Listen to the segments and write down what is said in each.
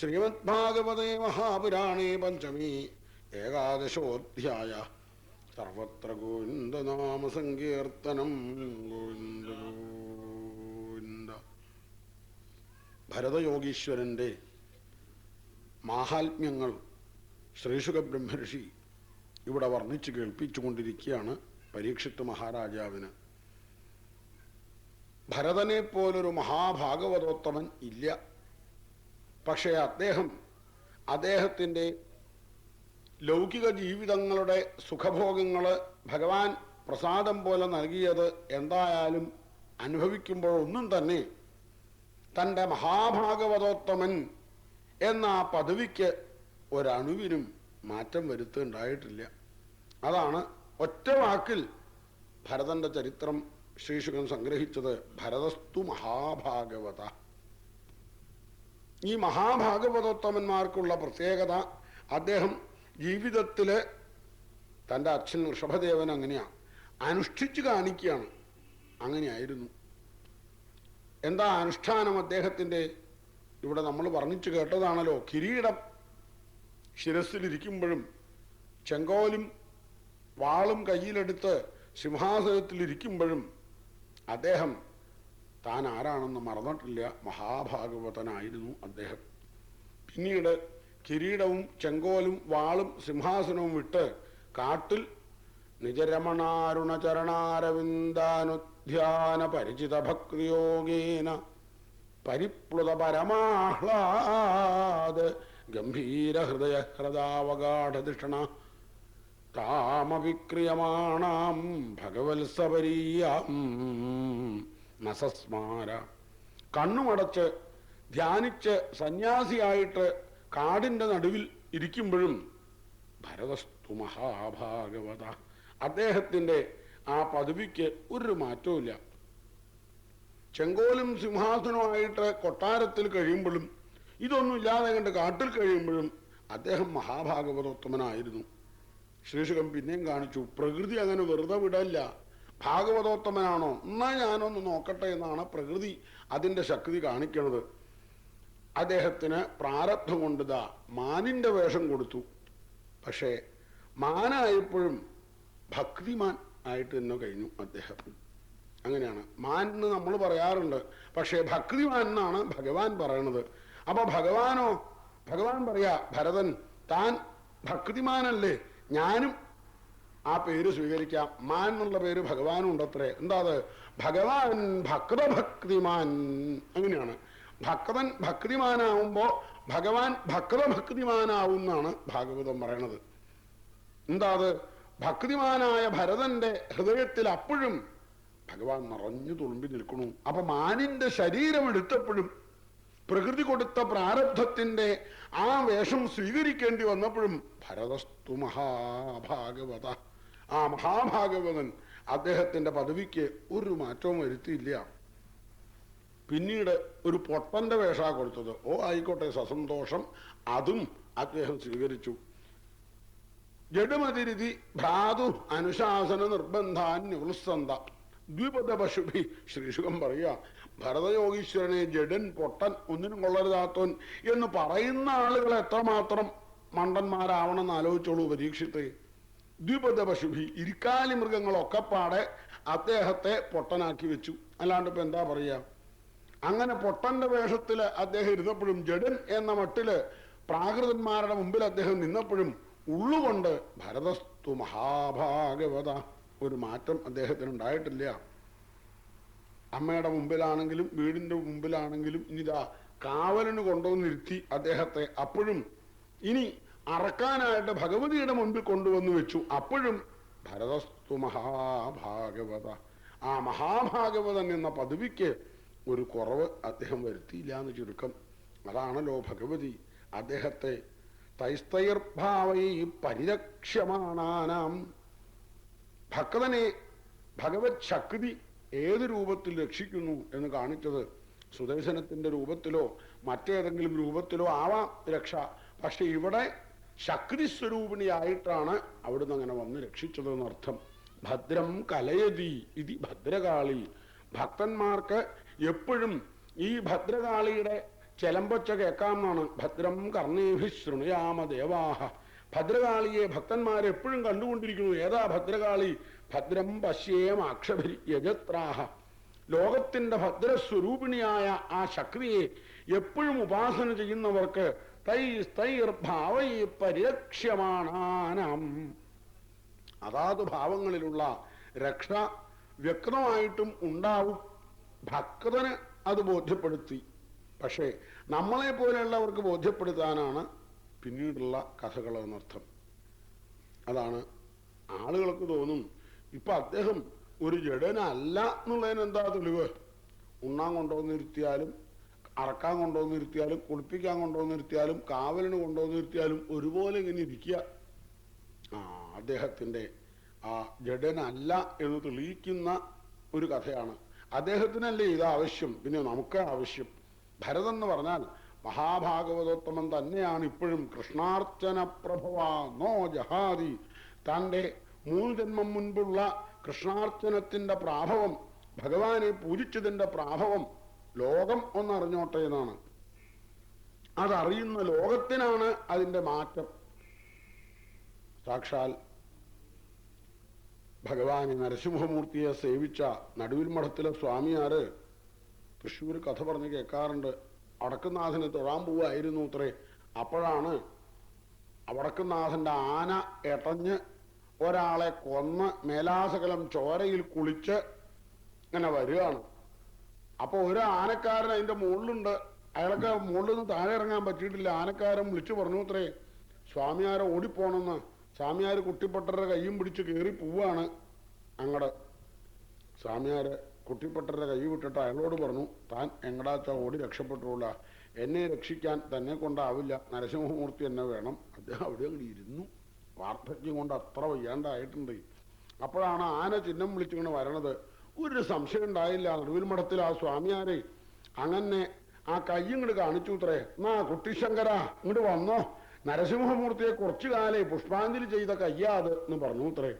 ശ്രീമദ്ഭാഗവതേ മഹാപുരാണേ പഞ്ചമി ഏകാദശോധ്യായ. സർവത്ര ഗോവിന്ദനാമ സങ്കീർത്തനം ഗോവിന്ദ ഗോവിന്ദ. ഭരതയോഗീശ്വരന്റെ മാഹാത്മ്യങ്ങൾ ശ്രീശുഖ ബ്രഹ്മർഷി ഇവിടെ വർണിച്ച് കേൾപ്പിച്ചുകൊണ്ടിരിക്കുകയാണ് പരീക്ഷിത്ത് മഹാരാജാവിന്. ഭരതനെ പോലൊരു മഹാഭാഗവതോത്തമൻ ഇല്ല. പക്ഷേ അദ്ദേഹം അദ്ദേഹത്തിന്റെ ലൗകിക ജീവിതങ്ങളുടെ സുഖഭോഗങ്ങൾ ഭഗവാൻ പ്രസാദം പോലെ നൽകിയത് എന്തായാലും അനുഭവിക്കുമ്പോഴൊന്നും തന്നെ തന്റെ മഹാഭാഗവതോത്തമൻ എന്ന ആ പദവിക്ക് ഒരണുവിനും മാറ്റം വരുത്തുണ്ടായിട്ടില്ല. അതാണ് ഒറ്റ വാക്കിൽ ഭരതന്റെ ചരിത്രം ശ്രീശുഖൻ സംഗ്രഹിച്ചത്. ഭരതസ്തു മഹാഭാഗവത. ഈ മഹാഭാഗവതോത്തമന്മാർക്കുള്ള പ്രത്യേകത അദ്ദേഹം ജീവിതത്തിൽ തന്റെ അച്ഛൻ ഋഷഭദേവൻ അങ്ങനെയാണ് അനുഷ്ഠിച്ചു കാണിക്കുകയാണ്. അങ്ങനെയായിരുന്നു. എന്താ അനുഷ്ഠാനം അദ്ദേഹത്തിന്റെ? ഇവിടെ നമ്മൾ വർണിച്ചു കേട്ടതാണല്ലോ. കിരീടം ശിരസിലിരിക്കുമ്പോഴും ചെങ്കോലും വാളും കയ്യിലെടുത്ത് സിംഹാസനത്തിലിരിക്കുമ്പോഴും അദ്ദേഹം താൻ ആരാണെന്ന് മറന്നിട്ടില്ല. മഹാഭാഗവതനായിരുന്നു അദ്ദേഹം. പിന്നീട് കിരീടവും ചെങ്കോലും വാളും സിംഹാസനവും വിട്ട് കാട്ടിൽ നിജരമണാരുണചരണാരവിന്ദാനുധ്യാന പരിചിത ഭക്തിയോഗേന പരിപ്ലുത പരമാഹ്ലാദ് ഗംഭീര ഹൃദയ ഹൃദാവഗാഠധിഷണ താമവിക്രിയമാണാം ഭഗവത്സപരീയാം നസസ്മാര. കണ്ണുമടച്ച് ധ്യാനിച്ച് സന്യാസിയായിട്ട് കാടിന്റെ നടുവിൽ ഇരിക്കുമ്പോഴും ഭരതസ്തു മഹാഭാഗവത. അദ്ദേഹത്തിന്റെ ആ പദവിക്ക് ഒരു മാറ്റവുമില്ല. ചെങ്കോലും സിംഹാസനവുമായിട്ട് കൊട്ടാരത്തിൽ കഴിയുമ്പോഴും ഇതൊന്നും ഇല്ലാതെ കണ്ട് കാട്ടിൽ കഴിയുമ്പോഴും അദ്ദേഹം മഹാഭാഗവതോത്തമനായിരുന്നു. ശ്രീശുഖം പിന്നെയും കാണിച്ചു പ്രകൃതി അങ്ങനെ വെറുതെ വിടല്ല. ഭാഗവതോത്തമനാണോ? എന്നാ ഞാനൊന്ന് നോക്കട്ടെ എന്നാണ് പ്രകൃതി അതിന്റെ ശക്തി കാണിക്കുന്നത് അദ്ദേഹത്തിന് പ്രാരബ്ധം കൊണ്ടിതാ മാനിന്റെ വേഷം കൊടുത്തു. പക്ഷേ മാനായപ്പോഴും ഭക്തിമാൻ ആയിട്ട് തന്നെ കഴിഞ്ഞു അദ്ദേഹം. അങ്ങനെയാണ്. മാൻ എന്ന് നമ്മൾ പറയാറുണ്ട്. പക്ഷേ ഭക്തിമാൻ എന്നാണ് ഭഗവാൻ പറയണത്. അപ്പൊ ഭഗവാനോ? ഭഗവാൻ പറയാ ഭരതൻ താൻ ഭക്തിമാനല്ലേ? ഞാനും ആ പേര് സ്വീകരിക്കാം. മാൻ എന്നുള്ള പേര് ഭഗവാനും ഉണ്ടത്രേ എന്താ അത്? ഭഗവാൻ ഭക്തഭക്തിമാൻ. അങ്ങനെയാണ്. ഭക്തൻ ഭക്തിമാനാവുമ്പോ ഭഗവാൻ ഭക്തഭക്തിമാനാവുന്നാണ് ഭാഗവതം പറയണത്. എന്താ അത്? ഭക്തിമാനായ ഭരതന്റെ ഹൃദയത്തിൽ അപ്പോഴും ഭഗവാൻ നിറഞ്ഞു തുളുമ്പി നിൽക്കണു. അപ്പൊ മാനിന്റെ ശരീരം എടുത്തപ്പോഴും പ്രകൃതി കൊടുത്ത പ്രാരബ്ധത്തിന്റെ ആ വേഷം സ്വീകരിക്കേണ്ടി വന്നപ്പോഴും ഭരതസ്തു മഹാഭാഗവത. ആ മഹാഭാഗവതൻ അദ്ദേഹത്തിന്റെ പദവിക്ക് ഒരു മാറ്റവും വരുത്തിയില്ല. പിന്നീട് ഒരു പൊട്ടന്റെ വേഷമാണ് കൊടുത്തത്. ഓ ആയിക്കോട്ടെ സസന്തോഷം. അതും അദ്ദേഹം സ്വീകരിച്ചു. ജഡമതിരിതി ഭ്രാതു അനുശാസന നിർബന്ധാൻ ദ്വിപദ പശുഭി ശ്രീശുഖം പറയുക ഭരതയോഗീശ്വരനെ ജഡൻ പൊട്ടൻ ഒന്നിനും കൊള്ളരുതാത്തോൻ എന്ന് പറയുന്ന ആളുകൾ എത്രമാത്രം മണ്ടന്മാരാവണമെന്ന് ആലോചിച്ചോളൂ പരീക്ഷിത്ത്. ദ്വിപദ പശുഭി ഇരിക്കാലി മൃഗങ്ങളൊക്കെ പാടെ അദ്ദേഹത്തെ പൊട്ടനാക്കി വെച്ചു. അല്ലാണ്ട് ഇപ്പൊ എന്താ പറയാ? അങ്ങനെ പൊട്ടന്റെ വേഷത്തിൽ അദ്ദേഹം ഇരുന്നപ്പോഴും ജഡൻ എന്ന മട്ടിൽ പ്രാകൃതന്മാരുടെ മുമ്പിൽ അദ്ദേഹം നിന്നപ്പോഴും ഉള്ളുകൊണ്ട് ഭരതസ്തു മഹാഭാഗവത ഒരു മാറ്റം അദ്ദേഹത്തിന് ഉണ്ടായിട്ടില്ല അമ്മയുടെ മുമ്പിലാണെങ്കിലും വീടിന്റെ മുമ്പിലാണെങ്കിലും ഇനിതാ കാവലിന് കൊണ്ടുവന്നിരുത്തി അദ്ദേഹത്തെ അപ്പോഴും ഇനി അറക്കാനായിട്ട് ഭഗവതിയുടെ മുൻപിൽ കൊണ്ടുവന്നു വെച്ചു. അപ്പോഴും ഭരതസ്തു മഹാഭാഗവത. ആ മഹാഭാഗവതൻ എന്ന പദവിക്ക് ഒരു കുറവ് അദ്ദേഹം വരുത്തിയില്ല എന്ന് ചുരുക്കം. അതാണല്ലോ ഭഗവതി അദ്ദേഹത്തെ തൈസ്തൈർഭാവൈ പരിരക്ഷമാണാനാം. ഭക്തനെ ഭഗവത് ശക്തി ഏത് രൂപത്തിൽ രക്ഷിക്കുന്നു എന്ന് കാണിച്ചത് സുദർശനത്തിന്റെ രൂപത്തിലോ മറ്റേതെങ്കിലും രൂപത്തിലോ ആവാം രക്ഷ. പക്ഷെ ഇവിടെ ശക്തി സ്വരൂപിണിയായിട്ടാണ് അവിടുന്ന് അങ്ങനെ വന്ന് രക്ഷിച്ചത് എന്നർത്ഥം ഭദ്രം കലയതി ഇതി ഭദ്രകാളി. ഭക്തന്മാർക്ക് എപ്പോഴും ഈ ഭദ്രകാളിയുടെ ചെലമ്പൊച്ച കേൾക്കാമെന്നാണ്. ഭദ്രം കർണേഭി ശൃണുയാമ ദേവാഹ. ഭദ്രകാളിയെ ഭക്തന്മാരെപ്പോഴും കണ്ടുകൊണ്ടിരിക്കുന്നു. ഏതാ ഭദ്രകാളി? ഭദ്രം പശ്യേം അക്ഷഭരി യജത്രാഹ. ലോകത്തിന്റെ ഭദ്രസ്വരൂപിണിയായ ആ ശക്തിയെ എപ്പോഴും ഉപാസന ചെയ്യുന്നവർക്ക് തൈ തൈർ ഭാവൈ പരിരക്ഷ്യമാണാനം അതാത് ഭാവങ്ങളിലുള്ള രക്ഷ വ്യക്തമായിട്ടും ഉണ്ടാവും. ഭക്തന് അത് ബോധ്യപ്പെടുത്തി. പക്ഷേ നമ്മളെ പോലെയുള്ളവർക്ക് ബോധ്യപ്പെടുത്താനാണ് പിന്നീടുള്ള കഥകൾ എന്നർത്ഥം അതാണ് ആളുകൾക്ക് തോന്നും ഇപ്പൊ അദ്ദേഹം ഒരു ജഡനല്ല എന്നുള്ളതിന് എന്താ തെളിവ്? ഉണ്ണാൻ കൊണ്ടുവന്നിരുത്തിയാലും അറക്കാൻ കൊണ്ടുവന്ന് നിർത്തിയാലും കുളിപ്പിക്കാൻ കൊണ്ടുവന്ന് നിർത്തിയാലും കാവലിന് കൊണ്ടുവന്ന് നിർത്തിയാലും ഒരുപോലെ ഇങ്ങനെ ഇരിക്കുക. ആ അദ്ദേഹത്തിന്റെ ആ ജഡനല്ല എന്ന് തെളിയിക്കുന്ന ഒരു കഥയാണ്. അദ്ദേഹത്തിനല്ലേ ഇത് ആവശ്യം? പിന്നെ നമുക്ക് ആവശ്യം. ഭരതൻ എന്ന് പറഞ്ഞാൽ മഹാഭാഗവതോത്തമൻ തന്നെയാണ് ഇപ്പോഴും. കൃഷ്ണാർച്ചന പ്രഭവാ നോ ജഹാദി തന്റെ മൂന്ന് ജന്മം മുൻപുള്ള കൃഷ്ണാർച്ചനത്തിന്റെ പ്രാഭവം ഭഗവാനെ പൂജിച്ചതിന്റെ പ്രാഭവം ലോകം ഒന്നറിഞ്ഞോട്ടെ എന്നാണ്. അതറിയുന്ന ലോകത്തിനാണ് അതിന്റെ മാറ്റം. സാക്ഷാൽ ഭഗവാനെ നരസിംഹമൂർത്തിയെ സേവിച്ച നടുവിൽ മഠത്തിലെ സ്വാമിയാര് തൃശ്ശൂർ കഥ പറഞ്ഞ് കേൾക്കാറുണ്ട്. അടക്കുന്നാഥനെ തൊഴാൻ പോവായിരുന്നു അത്രേ അപ്പോഴാണ് വടക്കുന്നാഥന്റെ ആന എട്ടഞ്ഞ് ഒരാളെ കൊന്ന് മേലാസകലം ചോരയിൽ കുളിച്ച് ഇങ്ങനെ വരികയാണ്. അപ്പൊ ഒരു ആനക്കാരൻ അതിന്റെ മുകളിലുണ്ട്. അയാൾക്ക് മുകളിൽ നിന്ന് താഴെ ഇറങ്ങാൻ പറ്റിയിട്ടില്ല. ആനക്കാരൻ വിളിച്ചു പറഞ്ഞു അത്രേ സ്വാമിയാരെ ഓടിപ്പോണെന്ന്. സ്വാമിയാര് കുട്ടിപ്പട്ടരുടെ കൈയും പിടിച്ച് കയറി പോവാണ് അങ്ങടെ. സ്വാമിയാര് കുട്ടിപ്പട്ടരുടെ കൈ വിട്ടിട്ട് അയാളോട് പറഞ്ഞു താൻ എങ്ങടാച്ച ഓടി രക്ഷപ്പെട്ടുള്ള? എന്നെ രക്ഷിക്കാൻ തന്നെ കൊണ്ടാവില്ല. നരസിംഹമൂർത്തി എന്നെ വേണം. അദ്ദേഹം അവിടെ അങ്ങ് ഇരുന്നു. വാർദ്ധക്യം കൊണ്ട് അത്ര വയ്യാണ്ടായിട്ടുണ്ട്. അപ്പോഴാണ് ആന ചിഹ്നം വിളിച്ചിങ്ങനെ വരണത്. ഒരു സംശയം ഉണ്ടായില്ല. നടുവിൽ മഠത്തിൽ ആ സ്വാമിയാരെ. അങ്ങനെ ആ കൈ ഇങ്ങോട്ട് കാണിച്ചു ഇത്രേ എന്നാ കുട്ടിശങ്കര ഇങ്ങോട്ട് വന്നോ. നരസിംഹമൂർത്തിയെ കുറച്ചു കാലേ പുഷ്പാഞ്ജലി ചെയ്ത കയ്യാ അത് എന്ന് പറഞ്ഞു ഇത്രേ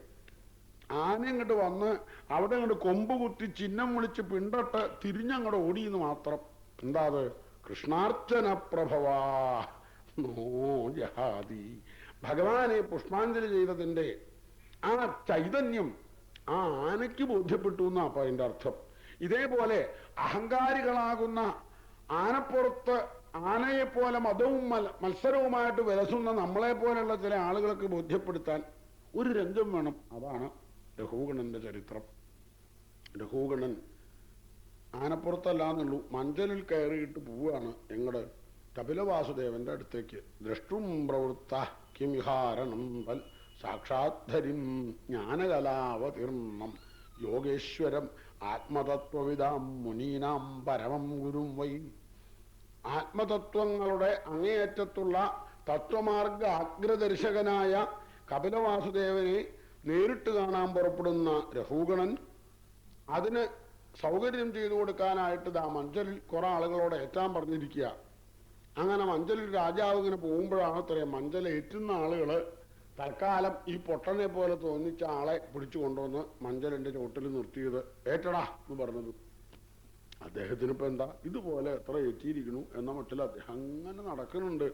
ആന ഇങ്ങോട്ട് വന്ന് അവിടെ ഇങ്ങോട്ട് കൊമ്പ് കുത്തി ചിഹ്നം വിളിച്ച് പിണ്ടട്ട് തിരിഞ്ഞങ്ങോട്ട് ഓടിയെന്ന് മാത്രം. എന്താ അത്? കൃഷ്ണാർച്ചന പ്രഭവാ നോ ജഹാദി ഭഗവാനെ പുഷ്പാഞ്ജലി ചെയ്തതിന്റെ ആ ചൈതന്യം ആ ആനയ്ക്ക് ബോധ്യപ്പെട്ടു എന്നാ അപ്പൊ അതിന്റെ അർത്ഥം. ഇതേപോലെ അഹങ്കാരികളാകുന്ന ആനപ്പുറത്ത് ആനയെ പോലെ മതവും മത്സരവുമായിട്ട് വിലസുന്ന നമ്മളെ പോലെയുള്ള ചില ആളുകൾക്ക് ബോധ്യപ്പെടുത്താൻ ഒരു രംഗം വേണം. അതാണ് രഘുഗണന്റെ ചരിത്രം. രഘുഗണൻ ആനപ്പുറത്തല്ലാന്നുള്ളൂ മഞ്ചലിൽ കയറിയിട്ട് പോവുകയാണ് ഞങ്ങളുടെ കപിലവാസുദേവന്റെ അടുത്തേക്ക്. ദ്രഷ്ടും പ്രവൃത്ത കിംഹാരണം സാക്ഷാദ്ധരിം ജ്ഞാനകലാവതീർണം. യോഗേശ്വരം ആത്മതത്വവിതാം മുനീനാം പരമം ഗുരും വൈ. ആത്മതത്വങ്ങളുടെ അങ്ങേയറ്റത്തുള്ള തത്വമാർഗ അഗ്രദർശകനായ കപിലവാസുദേവനെ നേരിട്ട് കാണാൻ പുറപ്പെടുന്ന രഹൂഗണൻ അതിന് സൗകര്യം ചെയ്തു കൊടുക്കാനായിട്ട് ദാ മഞ്ചലിൽ കുറെ ആളുകളോട് ഏറ്റാൻ പറഞ്ഞിരിക്കുക അങ്ങനെ മഞ്ചലിൽ രാജാവ് ഇങ്ങനെ പോകുമ്പോഴാണ് അത്രയും മഞ്ചൽ ഏറ്റുന്ന ആളുകൾ തൽക്കാലം ഈ പൊട്ടനെ പോലെ തോന്നിച്ച ആളെ പിടിച്ചു കൊണ്ടുവന്ന് മഞ്ചലിന്റെ ചോട്ടിൽ നിർത്തിയത്. ഏറ്റടാ എന്ന് പറഞ്ഞത്. അദ്ദേഹത്തിന് ഇപ്പൊ എന്താ? ഇതുപോലെ എത്ര എത്തിയിരിക്കുന്നു എന്ന മട്ടിൽ അദ്ദേഹം അങ്ങനെ നടക്കുന്നുണ്ട്.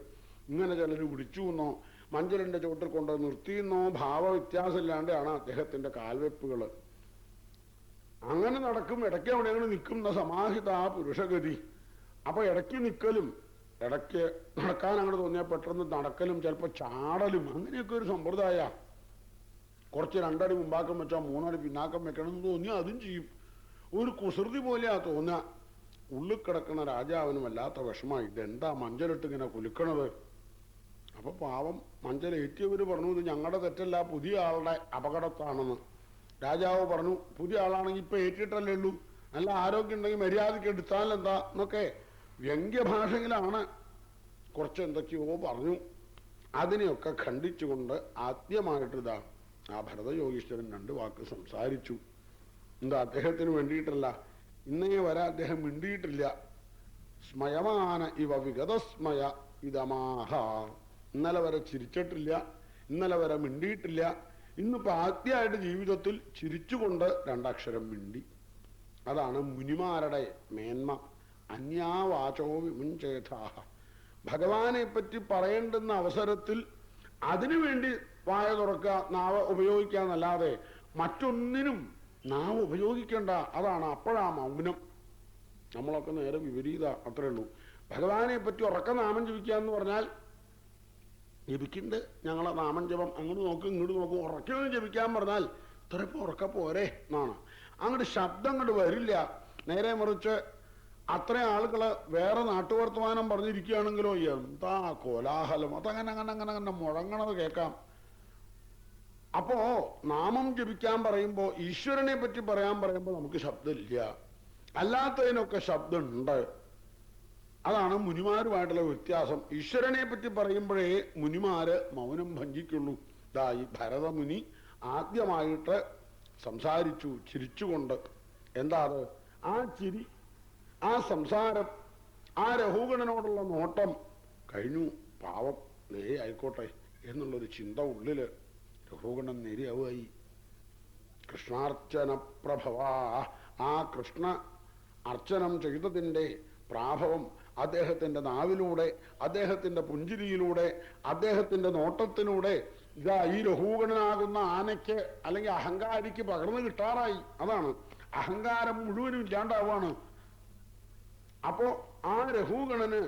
ഇങ്ങനെ ചിലർ പിടിച്ചു എന്നോ മഞ്ചലിന്റെ ചോട്ടിൽ കൊണ്ട് നിർത്തിയെന്നോ ഭാവ വ്യത്യാസമില്ലാണ്ടാണ് അദ്ദേഹത്തിന്റെ കാൽവെപ്പുകൾ അങ്ങനെ നടക്കും. ഇടയ്ക്ക് എവിടെയെങ്കിലും നിൽക്കുന്ന സമാഹിത പുരുഷഗതി. അപ്പൊ ഇടയ്ക്ക് നിൽക്കലും ഇടയ്ക്ക് നടക്കാൻ അങ്ങോട്ട് തോന്നിയാൽ പെട്ടെന്ന് നടക്കലും ചിലപ്പോൾ ചാടലും അങ്ങനെയൊക്കെ ഒരു സമ്പ്രദായ. കുറച്ച് രണ്ടടി മുമ്പാക്കം വെച്ചാൽ മൂന്നടി പിന്നാക്കം വെക്കണം എന്ന് തോന്നി അതും ചെയ്യും. ഒരു കുസൃതി പോലെയാ തോന്നുക ഉള്ളിൽ കിടക്കുന്ന രാജാവിനും വല്ലാത്ത വിഷമായി ഇതെന്താ മഞ്ചലിട്ട് ഇങ്ങനെ കുലുക്കണത്? അപ്പൊ പാവം മഞ്ചലേറ്റിയവർ പറഞ്ഞു ഇത് ഞങ്ങളുടെ തെറ്റല്ല പുതിയ ആളുടെ അപകടത്താണെന്ന്. രാജാവ് പറഞ്ഞു പുതിയ ആളാണെങ്കിൽ ഇപ്പൊ ഏറ്റിട്ടല്ലേ ഉള്ളൂ. നല്ല ആരോഗ്യം ഉണ്ടെങ്കിൽ മര്യാദയ്ക്ക് എടുത്താലെന്താ? എന്നൊക്കെ വ്യംഗ്യഭാഷയിലാണ് കുറച്ച് എന്തൊക്കെയോ പറഞ്ഞു. അതിനെയൊക്കെ ഖണ്ഡിച്ചുകൊണ്ട് ആദ്യമായിട്ട് ഇതാ ആ ഭരതയോഗീശ്വരൻ രണ്ട് വാക്ക് സംസാരിച്ചു. എന്താ അദ്ദേഹത്തിന് വേണ്ടിയിട്ടല്ല? ഇന്നേ വരെ അദ്ദേഹം മിണ്ടിയിട്ടില്ല. സ്മയമാന ഇവ വിഗതസ്മയ ഇതമാഹ. ഇന്നലെ വരെ ചിരിച്ചിട്ടില്ല ഇന്നലെ വരെ മിണ്ടിയിട്ടില്ല. ഇന്നിപ്പോ ആദ്യമായിട്ട് ജീവിതത്തിൽ ചിരിച്ചുകൊണ്ട് രണ്ടക്ഷരം മിണ്ടി. അതാണ് മുനിമാരുടെ മേന്മ. അന്യാവാചോ വിമുഞ്ചേഥാഹ ഭഗവാനെ പറ്റി പറയേണ്ടുന്ന അവസരത്തിൽ അതിനുവേണ്ടി വായ തുറക്കുക നാവ് ഉപയോഗിക്കുക എന്നല്ലാതെ മറ്റൊന്നിനും നാവ് ഉപയോഗിക്കേണ്ട. അതാണ് അപ്പോഴാ മൗനം. നമ്മളൊക്കെ നേരെ വിപരീത അത്രേ ഉള്ളൂ. ഭഗവാനെ പറ്റി ഉറക്ക നാമം ജപിക്കുക എന്ന് പറഞ്ഞാൽ ജപിക്കുന്നുണ്ട് ഞങ്ങളെ നാമം ജപം അങ്ങോട്ട് നോക്കും ഇങ്ങോട്ട് നോക്കും ഉറക്കൊന്നും ജപിക്കാൻ പറഞ്ഞാൽ ഇത്ര ഇപ്പൊ ഉറക്ക പോരെ എന്നാണ്. അങ്ങോട്ട് ശബ്ദം അങ്ങോട്ട് വരില്ല. നേരെ മറിച്ച് അത്ര ആളുകൾ വേറെ നാട്ടുവർത്തമാനം പറഞ്ഞിരിക്കുകയാണെങ്കിലോ എന്താ കോലാഹലം? അതങ്ങനെ അങ്ങനെ അങ്ങനെ അങ്ങനെ മുഴങ്ങണത് കേൾക്കാം. അപ്പോ നാമം ജപിക്കാൻ പറയുമ്പോ ഈശ്വരനെ പറ്റി പറയാൻ പറയുമ്പോൾ നമുക്ക് ശബ്ദമില്ല. അല്ലാത്തതിനൊക്കെ ശബ്ദമുണ്ട്. അതാണ് മുനിമാരുമായിട്ടുള്ള വ്യത്യാസം. ഈശ്വരനെ പറ്റി പറയുമ്പോഴേ മുനിമാര് മൗനം ഭഞ്ജിക്കുള്ളൂ ദാ ഈ ഭരതമുനി ആദ്യമായിട്ട് സംസാരിച്ചു ചിരിച്ചുകൊണ്ട്. എന്താ അത്? ആ ചിരി ആ സംസാരം ആ രഹൂഗണനോടുള്ള നോട്ടം കഴിഞ്ഞു. പാവം നേരെ ആയിക്കോട്ടെ എന്നുള്ളൊരു ചിന്ത ഉള്ളിൽ രഹൂഗണൻ നേരിയാവുമായി കൃഷ്ണാർച്ചന പ്രഭവാ. ആ കൃഷ്ണ അർച്ചനം ചെയ്തതിന്റെ പ്രാഭവം അദ്ദേഹത്തിന്റെ നാവിലൂടെ അദ്ദേഹത്തിന്റെ പുഞ്ചിരിയിലൂടെ അദ്ദേഹത്തിന്റെ നോട്ടത്തിലൂടെ ഇതാ ഈ രഹൂഗണനാകുന്ന ആനയ്ക്ക് അല്ലെങ്കിൽ അഹങ്കാരിക്ക് പകർന്നു കിട്ടാറായി. അതാണ്. അഹങ്കാരം മുഴുവനും ഇല്ലാണ്ടാവാണ് അപ്പോ ആ രഘുഗണന്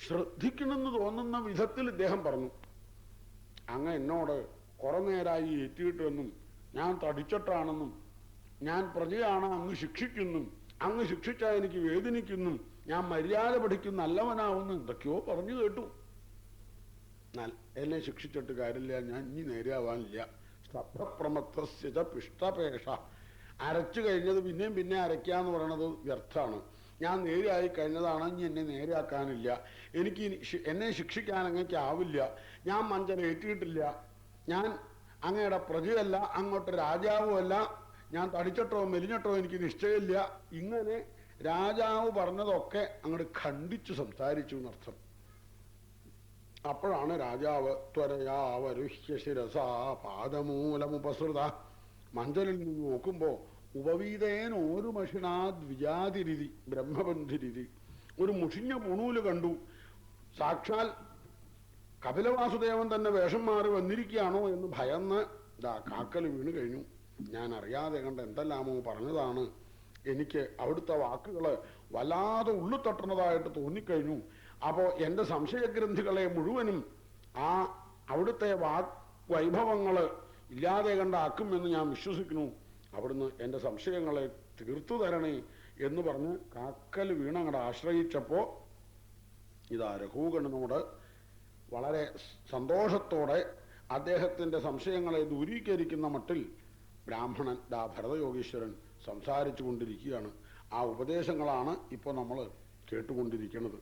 ശ്രദ്ധിക്കണമെന്ന് തോന്നുന്ന വിധത്തിൽ ഇദ്ദേഹം പറഞ്ഞു. അങ്ങ് എന്നോട് കുറെ നേരമായി ഏറ്റിയിട്ടെന്നും ഞാൻ തടിച്ചിട്ടാണെന്നും ഞാൻ പ്രജയാണ് അങ്ങ് ശിക്ഷിക്കുന്നു അങ്ങ് ശിക്ഷിച്ചാൽ എനിക്ക് വേദനിക്കുന്നു ഞാൻ മര്യാദ പഠിക്കുന്ന നല്ലവനാവുന്നു എന്തൊക്കെയോ പറഞ്ഞു കേട്ടു. എന്നെ ശിക്ഷിച്ചിട്ട് കാര്യമില്ല ഞാൻ ഇനി നേരെയാവാനില്ല. സ്തബ്ധപ്രമത്തസ്യത പിഷ്ടപേഷ. അരച്ചു കഴിഞ്ഞത് പിന്നെയും പിന്നെ അരയ്ക്കാന്ന് പറയണത് വ്യർത്ഥാണ് ഞാൻ നേരെയായി കഴിഞ്ഞതാണ് ഇനി എന്നെ നേരെയാക്കാനില്ല. എനിക്ക് എന്നെ ശിക്ഷിക്കാൻ അങ്ങേക്ക് ആവില്ല ഞാൻ മഞ്ചന ഏറ്റിയിട്ടില്ല. ഞാൻ അങ്ങയുടെ പ്രജയല്ല അങ്ങോട്ട് രാജാവുമല്ല. ഞാൻ തടിച്ചിട്ടോ മെലിഞ്ഞട്ടോ എനിക്ക് നിശ്ചയമില്ല. ഇങ്ങനെ രാജാവ് പറഞ്ഞതൊക്കെ അങ്ങോട്ട് ഖണ്ഡിച്ചു സംസാരിച്ചു എന്നർത്ഥം. അപ്പോഴാണ് രാജാവ് ത്വരയാ വരുഹ്യ ശിരസാ പാദമൂലമുപസൃത. മഞ്ചലിൽ നിന്ന് നോക്കുമ്പോ ഉപവീതേന ഒരു മഷിണാ ദ്വിജാതിരിതി ബ്രഹ്മബന്ധിരിതി ഒരു മുഷിഞ്ഞ പുണൂൽ കണ്ടു. സാക്ഷാൽ കപിലവാസുദേവൻ തന്നെ വേഷം മാറി വന്നിരിക്കുകയാണോ എന്ന് ഭയന്ന് ദാ കാക്കൽ വീണ് കഴിഞ്ഞു. ഞാൻ അറിയാതെ കണ്ട് എന്തെല്ലാമോ പറഞ്ഞതാണ്. എനിക്ക് അവിടുത്തെ വാക്കുകൾ വല്ലാതെ ഉള്ളു തട്ടുന്നതായിട്ട് തോന്നിക്കഴിഞ്ഞു. അപ്പോ എന്റെ സംശയഗ്രന്ഥികളെ മുഴുവനും ആ അവിടുത്തെ വാക് വൈഭവങ്ങൾ ഇല്ലാതെ കണ്ടാക്കുമെന്ന് ഞാൻ വിശ്വസിക്കുന്നു. അവിടുന്ന് എന്റെ സംശയങ്ങളെ തീർത്തു തരണേ എന്ന് പറഞ്ഞ് കാക്കൽ വീണ അങ്ങോട്ട് ആശ്രയിച്ചപ്പോൾ ഇതാ രഘുഗണനോട് വളരെ സന്തോഷത്തോടെ അദ്ദേഹത്തിന്റെ സംശയങ്ങളെ ദൂരീകരിക്കുന്ന മട്ടിൽ ബ്രാഹ്മണൻ ദാ ഭരതയോഗീശ്വരൻ സംസാരിച്ചു കൊണ്ടിരിക്കുകയാണ്. ആ ഉപദേശങ്ങളാണ് ഇപ്പോൾ നമ്മൾ കേട്ടുകൊണ്ടിരിക്കുന്നത്.